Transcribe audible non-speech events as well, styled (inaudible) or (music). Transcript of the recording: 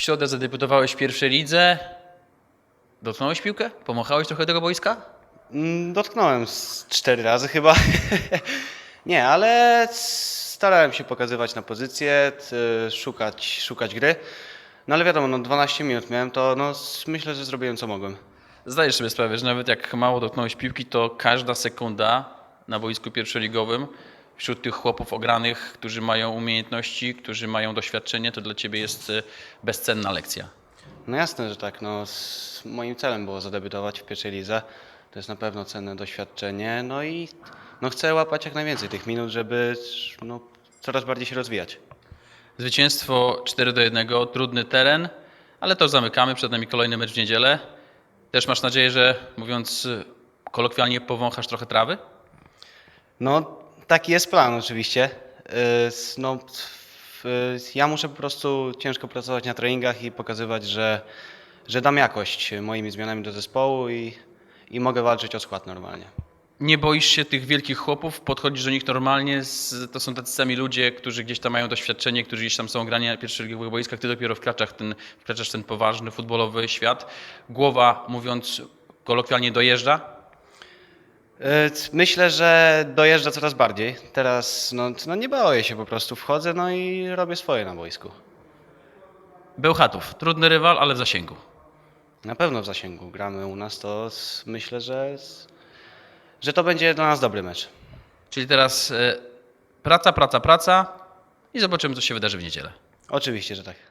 środę zadebiutowałeś w pierwszej lidze. Dotknąłeś piłkę? Pomachałeś trochę tego boiska? Mm, Dotknąłem z cztery razy chyba. (laughs) Nie, ale starałem się pokazywać na pozycję, szukać, szukać gry. No ale wiadomo, no 12 minut miałem, to no, myślę, że zrobiłem co mogłem. Zdajesz sobie sprawę, że nawet jak mało dotknąłeś piłki, to każda sekunda na boisku pierwszoligowym wśród tych chłopów ogranych, którzy mają umiejętności, którzy mają doświadczenie, to dla ciebie jest e, bezcenna lekcja. No jasne, że tak. No, moim celem było zadebiutować w pierwszej lidze. To jest na pewno cenne doświadczenie. No i no, chcę łapać jak najwięcej tych minut, żeby no, coraz bardziej się rozwijać. Zwycięstwo 4 do 1, trudny teren, ale to zamykamy. Przed nami kolejny mecz w niedzielę. Też masz nadzieję, że mówiąc kolokwialnie, powąchasz trochę trawy? No, taki jest plan oczywiście. S- No, ja muszę po prostu ciężko pracować na treningach i pokazywać, że, że dam jakość moimi zmianami do zespołu i, i mogę walczyć o skład normalnie. Nie boisz się tych wielkich chłopów, podchodzisz do nich normalnie, to są tacy sami ludzie, którzy gdzieś tam mają doświadczenie, którzy gdzieś tam są grani na pierwszoligowych boiskach, ty dopiero wkraczasz ten, wkraczasz ten poważny futbolowy świat. Głowa, mówiąc kolokwialnie, dojeżdża. Yy, Myślę, że dojeżdża coraz bardziej. Teraz no, no nie boję się po prostu, wchodzę no i robię swoje na boisku. Bełchatów, trudny rywal, ale w zasięgu. Na pewno w zasięgu gramy u nas, to myślę, że, że to będzie dla nas dobry mecz. Czyli teraz e, praca, praca, praca i zobaczymy, co się wydarzy w niedzielę. Oczywiście, że tak.